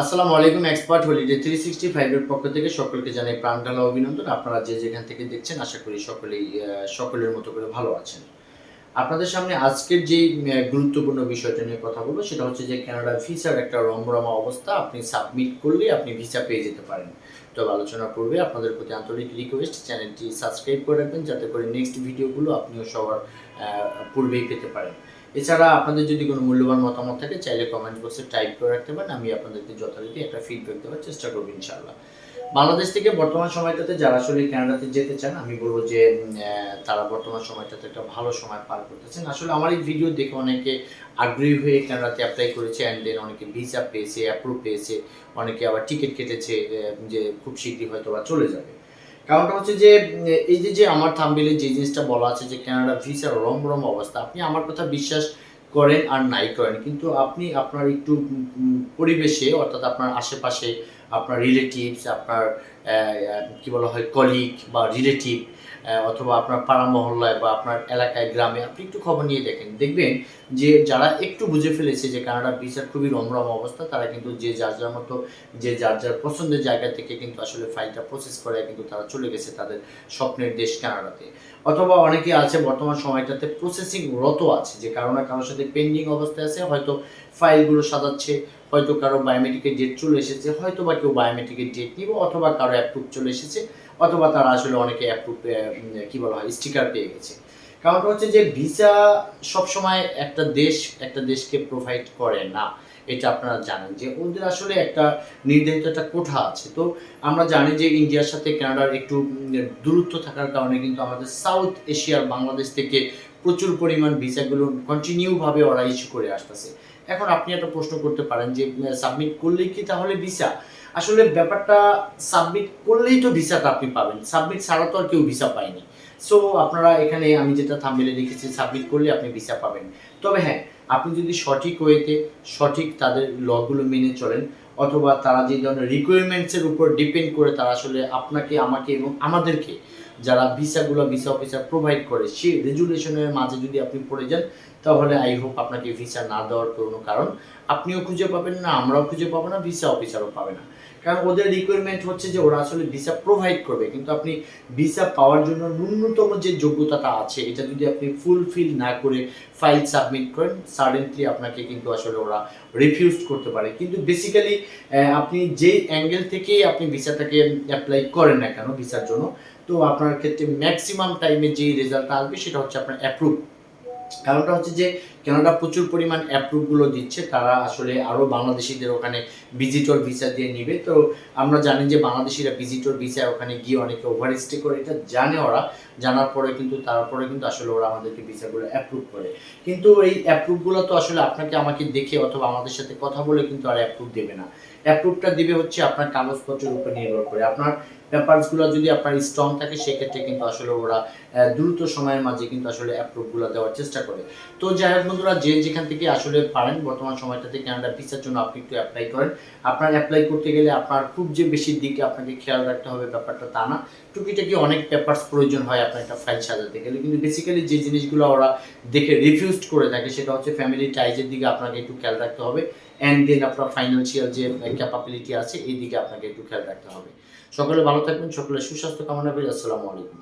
আসসালামু আলাইকুম expert holiday three sixty ফাইভের পক্ষ থেকে সকলকে জানাই প্রাণঢালা অভিনন্দন। আপনারা যে যেখান থেকে দেখছেন, আশা করি সকলেই সকলের মতো করে ভালো আছেন। আপনাদের সামনে আজকের যে গুরুত্বপূর্ণ বিষয়টা নিয়ে কথা বলব, সেটা হচ্ছে যে কানাডা ভিসার একটা রমরমা অবস্থা। আপনি সাবমিট করলে আপনি ভিসা পেয়ে যেতে পারেন। তবে আলোচনা করবে আপনাদের প্রতি আন্তরিক রিকোয়েস্ট চ্যানেলটি সাবস্ক্রাইব করে রাখবেন, যাতে করে নেক্সট ভিডিওগুলো আপনিও সবার পূর্বেই পেতে পারেন। এছাড়া আপনাদের যদি কোনো মূল্যবান মতামত থাকে, চাইলে কমেন্ট বক্সে টাইপ করে রাখতে পারেন, আমি আপনাদেরকে যথারীতি একটা ফিডব্যাক দেওয়ার চেষ্টা করব ইনশাআল্লাহ। বাংলাদেশ থেকে বর্তমান সময়টাতে যারা আসলে কানাডাতে যেতে চান, আমি বলব যে তারা বর্তমান সময়টাতে একটা ভালো সময় পার করতেছেন। আসলে আমার এই ভিডিও দেখে অনেকে আগ্রহী হয়ে কানাডাতে অ্যাপ্লাই করেছে অ্যান্ড দেন অনেকে ভিসা পেয়েছে অ্যাপ্রুভ পেয়েছে, অনেকে আবার টিকিট কেটেছে যে খুব শীঘ্রই হয়তো বা চলে যাবে। কারণটা হচ্ছে যে এই যে যে আমার থাম্বিলে যে জিনিসটা বলা আছে যে কানাডা ভিসার রম অবস্থা, আপনি আমার কথা বিশ্বাস করেন আর নাই করেন। কিন্তু আপনি আপনার একটু পরিবেশে, অর্থাৎ আপনার আশেপাশে, আপনার রিলেটিভস আপনার কি বলা হয় কলিগ বা রিলেটিভ অথবা আপনার পাড়া মহল্লায় বা আপনার এলাকায়, গ্রামে, আপনি একটু খবর নিয়ে দেখেন। দেখবেন যে যারা একটু বুঝে ফেলেছে যে কানাডা ভিসার খুবই রমরম অবস্থা, তারা কিন্তু যে যার যার মতো, যে যার যার পছন্দের জায়গা থেকে কিন্তু আসলে ফাইলটা প্রসেস করে কিন্তু তারা চলে গেছে তাদের স্বপ্নের দেশ কানাডাতে। অথবা অনেকে আছে বর্তমান সময়টাতে প্রসেসিং রত আছে, যে কারও না কারোর সাথে পেন্ডিং অবস্থায় আছে, হয়তো ফাইলগুলো সাজাচ্ছে হয়তো কারও বায়োমেট্রিকের ডেট চলে এসেছে হয়তো বা কেউ বায়োমেট্রিকের ডেট নিব, অথবা কারও অ্যাপ্রুভ চলে এসেছে, অথবা তারা আসলে অনেকে অ্যাপ্রুভ কি বলা হয় স্টিকার পেয়ে গেছে। কারণটা হচ্ছে যে ভিসা সবসময় একটা দেশ, একটা দেশকে প্রোভাইড করে না। এটা আপনারা জানেন যে ওদের আসলে একটা নির্ধারিত একটা কোঠা আছে। তো আমরা জানি যে ইন্ডিয়ার সাথে কানাডার একটু দূরত্ব থাকার কারণে কিন্তু আমাদের সাউথ এশিয়ার বাংলাদেশ থেকে প্রচুর পরিমাণ ভিসাগুলো কন্টিনিউভাবে ওরা ইস্যু করে আসতেছে। এখন আপনি একটা প্রশ্ন করতে পারেন যে সাবমিট করলেই কি তাহলে ভিসা আসলে ব্যাপারটা সাবমিট করলেই তো ভিসাটা আপনি পাবেন। সাবমিট ছাড়া তো আর কেউ ভিসা পায়নি। সো আপনারা এখানে আমি যেটা থাম্বেলে লিখেছি সাবমিট করলে আপনি ভিসা পাবেন। তবে হ্যাঁ আপনি যদি সঠিক ওয়েতে সঠিক তাদের লগুলো মেনে চলেন, অথবা তারা যে ধরনের রিকোয়ারমেন্টসের উপর ডিপেন্ড করে তারা আসলে আপনাকে, আমাকে এবং আমাদেরকে যারা ভিসাগুলো ভিসা অফিসার প্রোভাইড করে সেই রেজুলেশনের মাঝে যদি আপনি পড়ে যান, তাহলে আই হোপ আপনাকে ভিসা না দেওয়ার কোনো কারণ আপনিও খুঁজে পাবেন না, আমরাও খুঁজে পাবো না, ভিসা অফিসারও পাবে না। কারণ ওদের রিকোয়ারমেন্ট হচ্ছে যে ওরা আসলে ভিসা প্রোভাইড করবে, কিন্তু আপনি ভিসা পাওয়ার জন্য ন্যূনতম যে যোগ্যতাটা আছে, এটা যদি আপনি ফুলফিল না করে ফাইল সাবমিট করেন সাডেনলি আপনাকে কিন্তু আসলে ওরা রিফিউজ করতে পারে। কিন্তু বেসিক্যালি আপনি যেই অ্যাঙ্গেল থেকেই আপনি ভিসাটাকে অ্যাপ্লাই করেন না কেন, ভিসার জন্য তো আপনার ক্ষেত্রে ম্যাক্সিমাম টাইমে যেই রেজাল্টটা আসবে সেটা হচ্ছে আপনার অ্যাপ্রুভ কারণটা হচ্ছে যে কানাডা প্রচুর পরিমাণ অ্যাপ্রুভগুলো দিচ্ছে, তারা আসলে আরও বাংলাদেশিদের ওখানে ভিজিটর ভিসা দিয়ে নিবে। তো আমরা জানি যে বাংলাদেশিরা ভিজিটর ভিসা ওখানে গিয়ে অনেকে ওভার স্টে করে, এটা জানে ওরা। জানার পরে কিন্তু, তারপরে কিন্তু আসলে ওরা আমাদেরকে ভিসাগুলো অ্যাপ্রুভ করে। কিন্তু এই অ্যাপ্রুভগুলো তো আসলে আপনাকে আমাকে দেখে অথবা আমাদের সাথে কথা বলে কিন্তু আর অ্যাপ্রুভ দেবে না। অ্যাপ্রুভটা দিবে হচ্ছে আপনার কাগজপত্রের উপর নির্ভর করে। আপনার পেপারসগুলো যদি আপনার স্ট্রং থাকে, সেক্ষেত্রে কিন্তু আসলে ওরা দ্রুত সময়ের মাঝে কিন্তু আসলে অ্যাপ্রুভগুলো দেওয়ার চেষ্টা করে। তো যাই হোক বন্ধুরা, যে যেখান থেকে আসলে পারেন, বর্তমান সময়টাতে কানাডা ভিসার জন্য আপনি একটু অ্যাপ্লাই করেন। আপনার অ্যাপ্লাই করতে গেলে আপনার খুব যে বেশি দিকে আপনাকে খেয়াল রাখতে হবে ব্যাপারটা তা না। টুকিটাকি অনেক পেপারস প্রয়োজন হয় আপনার একটা ফাইল সাজাতে গেলে। কিন্তু বেসিক্যালি যে জিনিসগুলো ওরা দেখে রিফিউজড করে থাকে, সেটা হচ্ছে ফ্যামিলি টাইজের দিকে আপনাকে একটু খেয়াল রাখতে হবে। অ্যান্ড দেন আপনার ফাইন্যান্সিয়াল যে ক্যাপাবিলিটি আছে, এই দিকে আপনাকে একটু খেয়াল রাখতে হবে। সকলে ভালো থাকবেন সকলে সুস্বাস্থ্য কামনা করি আসসালামু আলাইকুম।